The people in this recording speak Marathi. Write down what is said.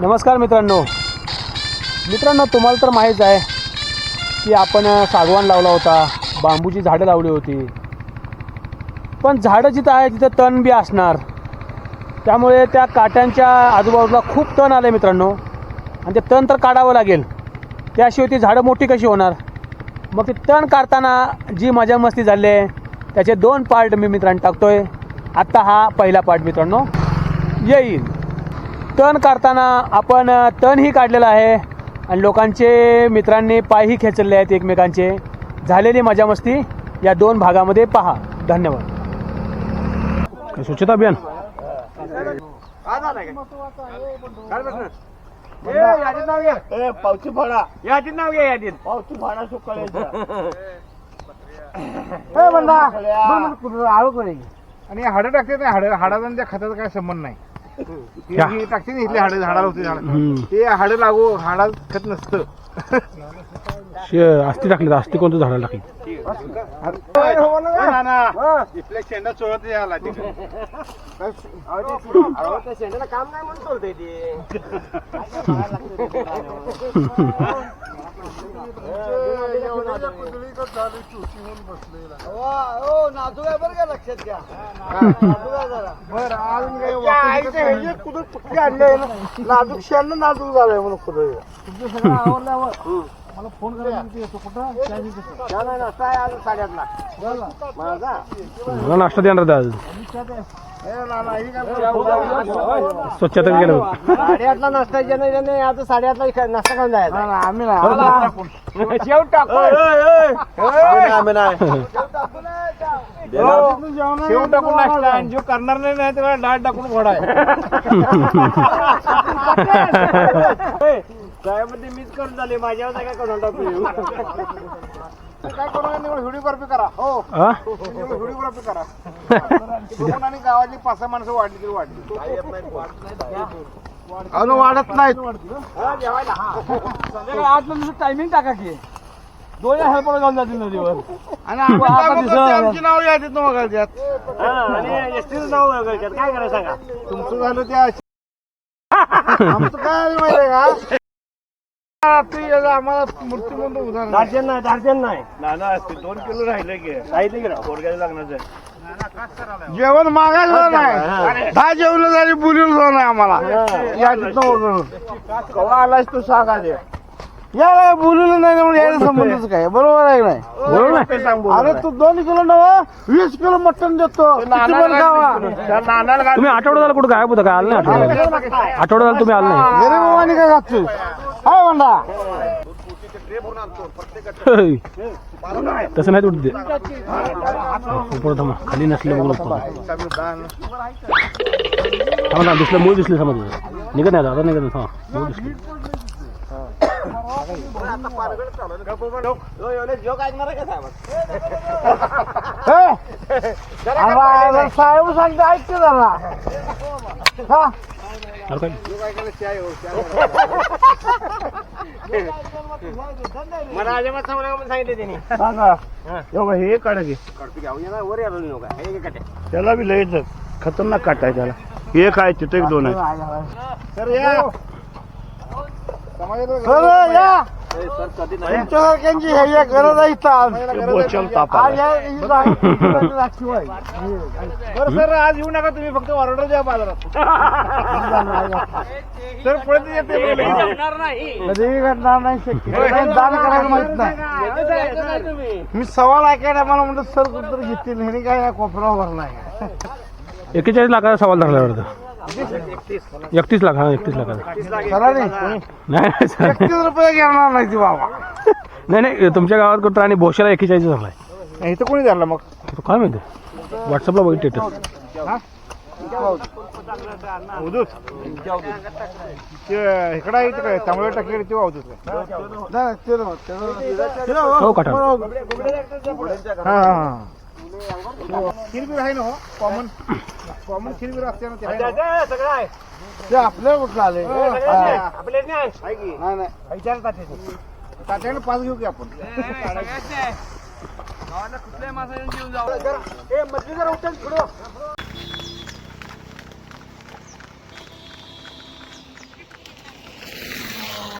नमस्कार मित्रांनो. मित्रांनो तुम्हाला तर माहीत आहे की आपण सागवान लावला होता. बांबूची झाडं लावली होती. पण झाडं जिथं आहे तिथं तण बी असणार. त्यामुळे त्या काट्यांच्या आजूबाजूला खूप तण आले मित्रांनो. आणि ते तण तर काढावं लागेल. त्याशिवाय ती झाडं मोठी कशी होणार? मग ते तण काढताना जी मजा मस्ती झाली आहे त्याचे दोन पार्ट मी मित्रांनो टाकतोय. आत्ता हा पहिला पार्ट मित्रांनो. येईल. तण काढताना आपण तणही काढलेलं आहे. आणि लोकांचे मित्रांनी पायही खेचलेले आहेत एकमेकांचे. झालेली मजा मस्ती या दोन भागामध्ये पहा. धन्यवाद. स्वच्छता अभियान पावची फाडा यादीत नाव घ्या यादीत पावची फाडा सुकळायचा आणि हाडं टाकते ना हाडं हाडाचा आणि त्या खताचा काय संबंध नाही. हे टाकते ना इथले हाडं झाडाला होते. ते हाडं लागू हाडा खत नसतं. शे- अस्थि टाकले अस्थि कोणतं झाडाला टाकली? इथल्या शेंडा चोळत याला शेंडाला काम नाही म्हणून सोडतोय ते. नाजूक आहे बरं का लक्षात घ्या नाजूक बरं अजून कुठं कुठे नाजूक शेंड नाजूक झालंय म्हणून कुठं मला फोन करा येतो कुठं नाश्ता देणार आज स्वच्छता होतं. साडेआठला नाश्ता ज्याने आता साडेआठला नाश्ता खाऊन जायचा. आम्ही नाही. आम्ही नाही. टाकून नाश्ता. आणि जो करणार नाही ना त्याला डाळ टाकून घोडा साहेबमध्ये मीच करून झाले. माझ्यावर काय करून टाकू. काय करू व्हिडिओग्राफी करा. हो? व्हिडिओग्राफी करा. आणि गावातली पाच सहा माणसं वाढली तरी वाढली. अजून वाढत नाहीत. आठ टायमिंग टाका की. दोन हेल्पर जाऊन जातील नदीवर आणि आता काय दिसत म्हणतो, नाही. आमची नाव यादीत काय करायचं सांगा? तुमचं झालं त्या आमचं काय माहिती का? रात्री आम्हाला उदाहरण आहे. दार्जन नाही दार्जन नाही. नाना दोन किलो राहिले की. सांगितलं की राव. पोरग्याला लागणार जेवण मागायचं नाही. दहा जेवण झाली बोलून जाऊ नाही आम्हाला. न वगळून. कवा आलास तू सांगा ते याला बोलून नाही म्हणून याचा संबंधच काय? बरोबर आहे की नाही? बरोबर? ते सांग. अरे तू दोन किलो नव वीस किलो मटण देतो. किती पण खावा? नानाला तुम्ही आठवडा झाला कुठं गायब होता? काय आलं नाही आठवडा आठवडा झाला तुम्ही आलं नाही. गरीब बाबांनी काय खातोय हाय म्हणा होय. तसं नाही तुटते पुढं थांबा खाली नसले बघू नको थांबा ना दिसलं मूळ दिसले समज निघत नाही आता निघत नाही थांबा मूळ दिसले जोक ऐकणार आहे का साहेब अरे साहेब सांगते ऐकते जरा हा अरे काय मला अजिबात सांगू. नका म्हणून सांगितले त्यांनी सांगा एवढं हे काढा की. वर यायला नका हे काय काटे त्याला बी लयच खतरनाक काटा आहे त्याला. एक आहे तिथे एक दोन आहे. सर या. सर या. तुमच्यासारख्यांची हे या गरज आहे इथं आज. या- ही राखीव. बरं सर आज येऊ नका तुम्ही फक्त ऑर्डर द्या बाजारात. सर पुढे ते येते कधी घडणार नाही? शक्य नाही, दान करायला माहीत नाही. मी सवाल ऐकायला मला म्हणलं सर कुठं घेतील हे काय या कोपऱ्यावर भरलाय एक्केचाळीस लाखाचा सवाल धरला वाटतं एकतीस लाख हा एकतीस लाखाचा सरांनी नाही नाही सर. एकतीस रुपये घेणार नाही ती बाबा. नाही नाही तुमच्या गावात कुठं आणि भोशाला एक्केचाळीस धरलाय इथं कोणी धरलं मग? तो काय माहिती? व्हॉट्सअपला बघित स्टेटस उदूत ते इकडं आहे इथं काय तांबड्या टाकले ते अवधूत हो काटा. हा हा. खिरबीर आहे ना हो कॉमन कॉमन खिरबीर असते ना ते ना. सगळं आहे ते आपल्या कुठलं आले आपल्या नाही आहे. की? नाही नाही. विचारतात तात्याने पाच घेऊ की आपण? ए मधली जरा उठेल